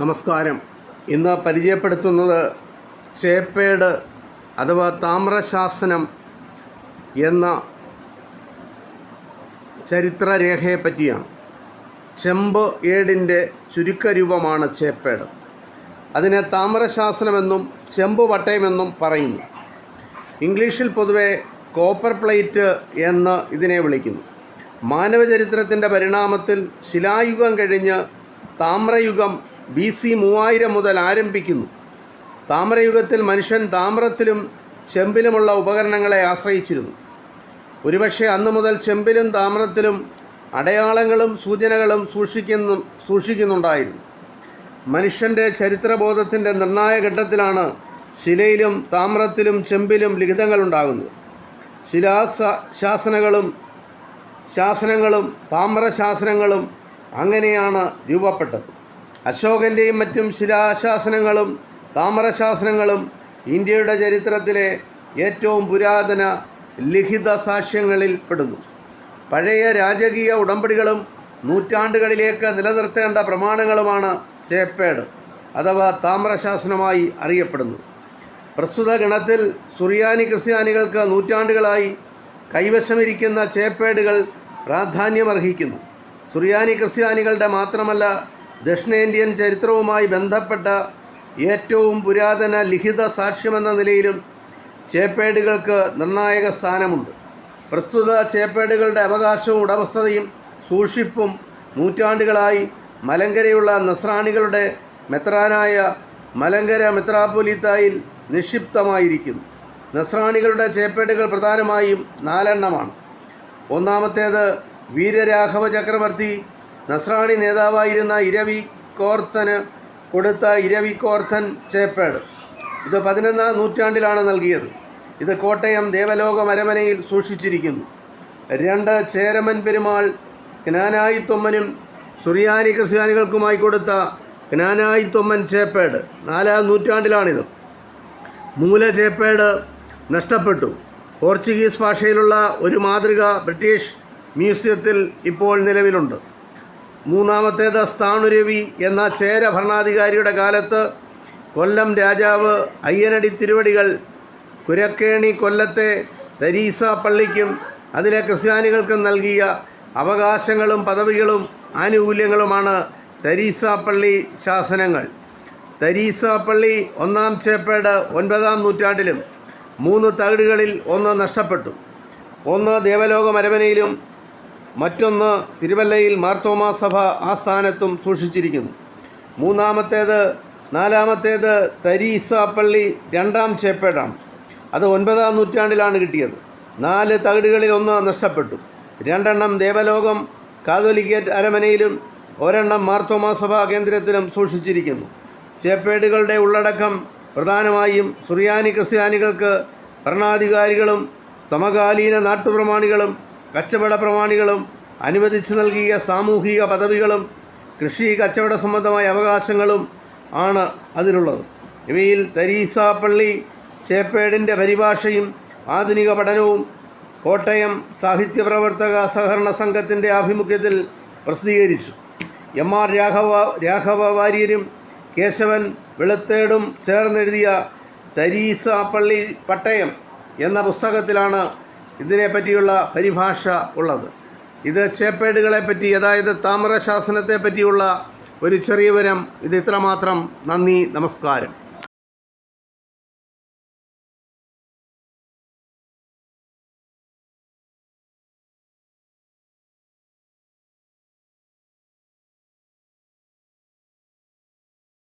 നമസ്കാരം. ഇന്ന് പരിചയപ്പെടുത്തുന്നത് ചേപ്പേട് അഥവാ താമ്രശാസനം എന്ന ചരിത്രരേഖയെ പറ്റിയാണ്. ചെമ്പ് ഏടിന്റെ ചുരുക്കരൂപമാണ് ചേപ്പേട്. അതിനെ താമ്രശാസനമെന്നും ചെമ്പ് വട്ടയമെന്നും പറയുന്നു. ഇംഗ്ലീഷിൽ പൊതുവെ കോപ്പർ പ്ലേറ്റ് എന്ന് ഇതിനെ വിളിക്കുന്നു. മാനവചരിത്രത്തിന്റെ പരിണാമത്തിൽ ശിലായുഗം കഴിഞ്ഞ് താമ്രയുഗം ബി സി മൂവായിരം മുതൽ ആരംഭിക്കുന്നു. താമരയുഗത്തിൽ മനുഷ്യൻ താമ്രത്തിലും ചെമ്പിലുമുള്ള ഉപകരണങ്ങളെ ആശ്രയിച്ചിരുന്നു. ഒരുപക്ഷെ അന്നു മുതൽ ചെമ്പിലും താമ്രത്തിലും അടയാളങ്ങളും സൂചനകളും സൂക്ഷിക്കുന്നു സൂക്ഷിക്കുന്നുണ്ടായിരുന്നു. മനുഷ്യന്റെ ചരിത്രബോധത്തിന്റെ നിർണായക ഘട്ടത്തിലാണ് ശിലയിലും താമ്രത്തിലും ചെമ്പിലും ലിഖിതങ്ങൾ ഉണ്ടാകുന്നത് ശിലാസ ശാസനകളും ശാസനങ്ങളും താമ്രശാസനങ്ങളും അങ്ങനെയാണ് രൂപപ്പെട്ടത്. അശോകന്റെയും മറ്റും ശിലാശാസനങ്ങളും താമരശാസനങ്ങളും ഇന്ത്യയുടെ ചരിത്രത്തിലെ ഏറ്റവും പുരാതന ലിഖിത സാക്ഷ്യങ്ങളിൽ പെടുന്നു. പഴയ രാജകീയ ഉടമ്പടികളും നൂറ്റാണ്ടുകളിലേക്ക് നിലനിർത്തേണ്ട പ്രമാണങ്ങളുമാണ് സേപ്പേഡ് അഥവാ താമ്രശാസനമായി അറിയപ്പെടുന്നു. പ്രസ്തുത ഗണത്തിൽ സുറിയാനി ക്രിസ്ത്യാനികൾക്ക് നൂറ്റാണ്ടുകളായി കൈവശമിരിക്കുന്ന ചേപ്പേടുകൾ പ്രാധാന്യമർഹിക്കുന്നു. സുറിയാനി ക്രിസ്ത്യാനികളുടെ മാത്രമല്ല ദക്ഷിണേന്ത്യൻ ചരിത്രവുമായി ബന്ധപ്പെട്ട ഏറ്റവും പുരാതന ലിഖിത സാക്ഷ്യമെന്ന നിലയിലും ചേപ്പേടുകൾക്ക് നിർണായക സ്ഥാനമുണ്ട്. പ്രസ്തുത ചേപ്പേടുകളുടെ അവകാശവും ഉടമസ്ഥതയും സൂക്ഷിപ്പും നൂറ്റാണ്ടുകളായി മലങ്കരയുള്ള നസ്രാണികളുടെ മെത്രാനായ മലങ്കര മെത്രാപ്പൊലിത്തായിൽ നിക്ഷിപ്തമായിരിക്കുന്നു. നസ്രാണികളുടെ ചേപ്പേടുകൾ പ്രധാനമായും നാലെണ്ണമാണ്. ഒന്നാമത്തേത് വീരരാഘവ ചക്രവർത്തി നസ്രാണി നേതാവായിരുന്ന ഇരവി കോർത്തന് കൊടുത്ത ഇരവി കോർത്തൻ ചേപ്പേട് ഇത് പതിനൊന്നാം നൂറ്റാണ്ടിലാണ് നൽകിയത്. ഇത് കോട്ടയം ദേവലോക അരമനയിൽ സൂക്ഷിച്ചിരിക്കുന്നു. രണ്ട് ചേരമൻ പെരുമാൾ ജ്ഞാനായി തൊമ്മനും സുറിയാനി ക്രിസ്ത്യാനികൾക്കുമായി കൊടുത്ത ജ്ഞാനായി തൊമ്മൻ ചേപ്പേട് നാലാം നൂറ്റാണ്ടിലാണിത്. മൂല ചേപ്പേട് നഷ്ടപ്പെട്ടു. പോർച്ചുഗീസ് ഭാഷയിലുള്ള ഒരു മാതൃക ബ്രിട്ടീഷ് മ്യൂസിയത്തിൽ ഇപ്പോൾ നിലവിലുണ്ട്. മൂന്നാമത്തേത് സ്ഥാണുരവി എന്ന ചേര ഭരണാധികാരിയുടെ കാലത്ത് കൊല്ലം രാജാവ് അയ്യനടി തിരുവടികൾ കുരക്കേണി കൊല്ലത്തെ തരീസ പള്ളിക്കും അതിലെ ക്രിസ്ത്യാനികൾക്കും നൽകിയ അവകാശങ്ങളും പദവികളും ആനുകൂല്യങ്ങളുമാണ് തരീസ പള്ളി ശാസനങ്ങൾ. തരീസ പള്ളി ഒന്നാം ചേപ്പേട് ഒൻപതാം നൂറ്റാണ്ടിലും മൂന്ന് തകിടുകളിൽ ഒന്ന് നഷ്ടപ്പെട്ടു. ഒന്ന് ദേവലോക മരമനയിലും മറ്റൊന്ന് തിരുവല്ലയിൽ മാർത്തോമാ സഭ ആസ്ഥാനത്തും സൂക്ഷിച്ചിരിക്കുന്നു. മൂന്നാമത്തേത് നാലാമത്തേത് തരീസ പള്ളി രണ്ടാം ചേപ്പേടാണ് അത് ഒൻപതാം നൂറ്റാണ്ടിലാണ് കിട്ടിയത്. നാല് തകിടുകളിൽ ഒന്ന് നഷ്ടപ്പെട്ടു. രണ്ടെണ്ണം ദേവലോകം കാതോലിക്കേറ്റ് അരമനയിലും ഒരെണ്ണം മാർത്തോമാ സഭാ കേന്ദ്രത്തിലും സൂക്ഷിച്ചിരിക്കുന്നു. ചേപ്പേടുകളുടെ ഉള്ളടക്കം പ്രധാനമായും സുറിയാനി ക്രിസ്ത്യാനികൾക്ക് ഭരണാധികാരികളും സമകാലീന നാട്ടുപ്രമാണികളും കച്ചവട പ്രമാണികളും അനുവദിച്ചു നൽകിയ സാമൂഹിക പദവികളും കൃഷി കച്ചവട സംബന്ധമായ അവകാശങ്ങളും ആണ് അതിലുള്ളത്. ഇവയിൽ തരീസ പള്ളി ചേപ്പേടിന്റെ പരിഭാഷയും ആധുനിക പഠനവും കോട്ടയം സാഹിത്യപ്രവർത്തക സഹകരണ സംഘത്തിന്റെ ആഭിമുഖ്യത്തിൽ പ്രസിദ്ധീകരിച്ചു. എം ആർ രാഘവ രാഘവ വാര്യരും കേശവൻ വെളുത്തേടും ചേർന്നെഴുതിയ തരീസ പള്ളി പട്ടയം എന്ന പുസ്തകത്തിലാണ് ഇതിനെപ്പറ്റിയുള്ള പരിഭാഷ ഉള്ളത്. ഇത് ചേപ്പേടുകളെ പറ്റി അതായത് താമ്രശാസനത്തെ പറ്റിയുള്ള ഒരു ചെറിയ വിവരം. ഇത് ഇത്രമാത്രം. നന്ദി നമസ്കാരം.